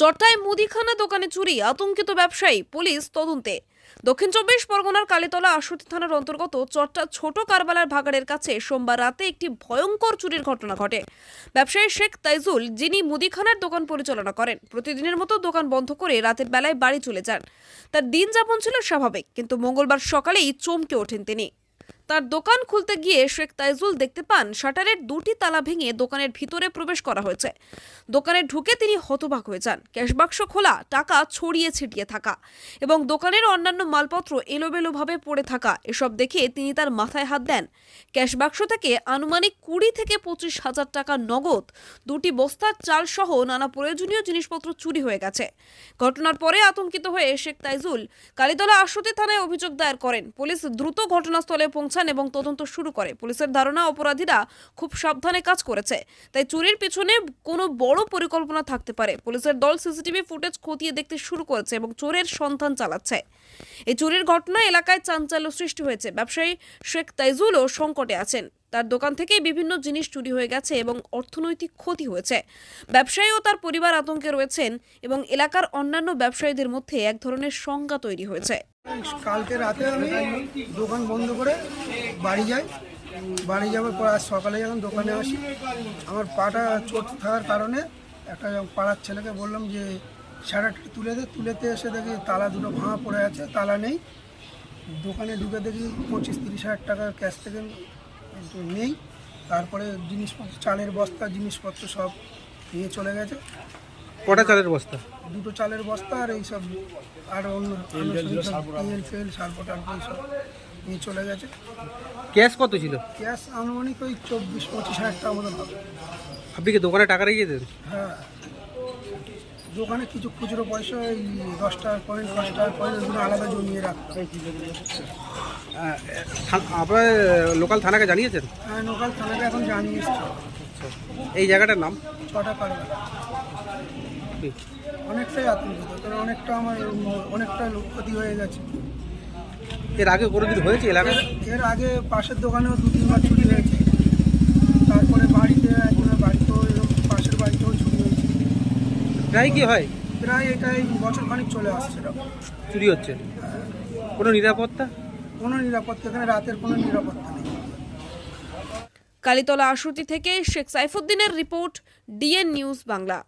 চট্টায় মুদিখানা দোকানে চুরি আতঙ্কিত ব্যবসায়ী, পুলিশ তদন্তে। দক্ষিণ চব্বিশ পরগনার কালীতলা আশুতি থানার অন্তর্গত চট্টা ছোট কারবালার ভাগাড়ের কাছে সোমবার রাতে একটি ভয়ঙ্কর চুরির ঘটনা ঘটে। ব্যবসায়ী শেখ তাইজুল, যিনি মুদিখানার দোকান পরিচালনা করেন, প্রতিদিনের মতো দোকান বন্ধ করে রাতের বেলায় বাড়ি চলে যান। তার দিন যাপন ছিল স্বাভাবিক, কিন্তু মঙ্গলবার সকালেই চমকে ওঠেন তিনি। তার দোকান খুলতে গিয়ে শেখ তাইজুল দেখতে পান, শাটারের দুটি তালা ভেঙে দোকানের ভিতরে প্রবেশ করা হয়েছে। দোকানে ঢুকে তিনি হতবাক হয়ে যান। ক্যাশবাক্স খোলা, টাকা ছড়িয়ে ছিটিয়ে থাকা এবং দোকানের অন্যান্য মালপত্র এলোমেলোভাবে পড়ে থাকা, এসব দেখে তিনি তার মাথায় হাত দেন। ক্যাশবাক্স থেকে আনুমানিক কুড়ি থেকে পঁচিশ হাজার টাকা নগদ, দুটি বস্তার চাল সহ নানা প্রয়োজনীয় জিনিসপত্র চুরি হয়ে গেছে। ঘটনার পরে আতঙ্কিত হয়ে শেখ তাইজুল কালীতলা আশুতি থানায় অভিযোগ দায়ের করেন। পুলিশ দ্রুত ঘটনাস্থলে পৌঁছান এবং তদন্ত শুরু করে। পুলিশের ধারণা, অপরাধীরা খুব সাবধানে কাজ করেছে। তাই চুরির পিছনে কোনো বড় পরিকল্পনা থাকতে পারে। পুলিশের দল সিসিটিভি ফুটেজ খতিয়ে দেখতে শুরু করেছে এবং চোরের সন্ধান চালাচ্ছে। এই চুরির ঘটনা এলাকায় চাঞ্চল্য সৃষ্টি হয়েছে। ব্যবসায়ী শেখ তাইজুলও সংকটে আছেন। তার দোকান থেকে বিভিন্ন জিনিস চুরি হয়ে গেছে এবং অর্থনৈতিক ক্ষতি হয়েছে। ব্যবসায়ী ও তার পরিবার আতঙ্কে রয়েছেন এবং এলাকার অন্যান্য ব্যবসায়ীদের মধ্যে এক ধরনের সংজ্ঞা তৈরি হয়েছে। কালকে রাতে আমি দোকান বন্ধ করে বাড়ি যাই। বাড়ি যাওয়ার পর আজ সকালে যখন দোকানে আসি, আমার পাটা চোট থাকার কারণে একটা পাড়ার ছেলেকে বললাম যে শাটারটা তুলে দে। তুলেতে এসে দেখি তালা দুটো ভাঙা পড়ে আছে, তালা নেই। দোকানে ঢুকে দেখি পঁচিশ তিরিশ হাজার টাকার ক্যাশ থেকে নেই। তারপরে জিনিসপত্র, চালের বস্তা, জিনিসপত্র সব নিয়ে চলে গেছে। কটা চালের বস্তা? দুটো চালের বস্তা আর এইসব আর অন্য তেল ফেল সার্প টার্প এইসব নিয়ে চলে গেছে। ক্যাশ কত ছিল? ক্যাশ আনুমানিক ওই চব্বিশ পঁচিশ হাজার টাকা মতন হবে। আপনি কি দোকানে টাকা রেখে দেন হ্যাঁ। দোকানে কিছু খুচরো পয়সা এই দশ টাকার কয়েন পাঁচ টাকার কয়েন ওগুলো আলাদা জমিয়ে রাখতাম আপনার লোকাল থানাকে জানিয়েছেন? হ্যাঁ লোকাল থানাকে এখন জানিয়ে এসছি। এই জায়গাটার নাম? ছটা কারবার। কি? অনেকটাই আতঙ্কিত কারণ অনেকটা আমার অনেকটা লোক ক্ষতি হয়ে গেছে। এর আগে কোনোদিন হয়েছে এলাকায়? এর আগে পাশের দোকানেও দু তিনবার চুরি হয়েছে। তারপরে বাড়িতে একজনের বাড়িতেও এরকম পাশের বাড়িতেও চুরি হয়েছে। প্রায় কি হয়? প্রায় এটাই বছর খানিক চলে আসছে। এরকম চুরি হচ্ছে? কোনো নিরাপত্তা? কোনো নিরাপত্তা এখানে রাতের কোনো নিরাপত্তা নেই। কালীতলা আশুতি থেকে শেখ সাইফুদ্দিনের রিপোর্ট ডিএন নিউজ বাংলা।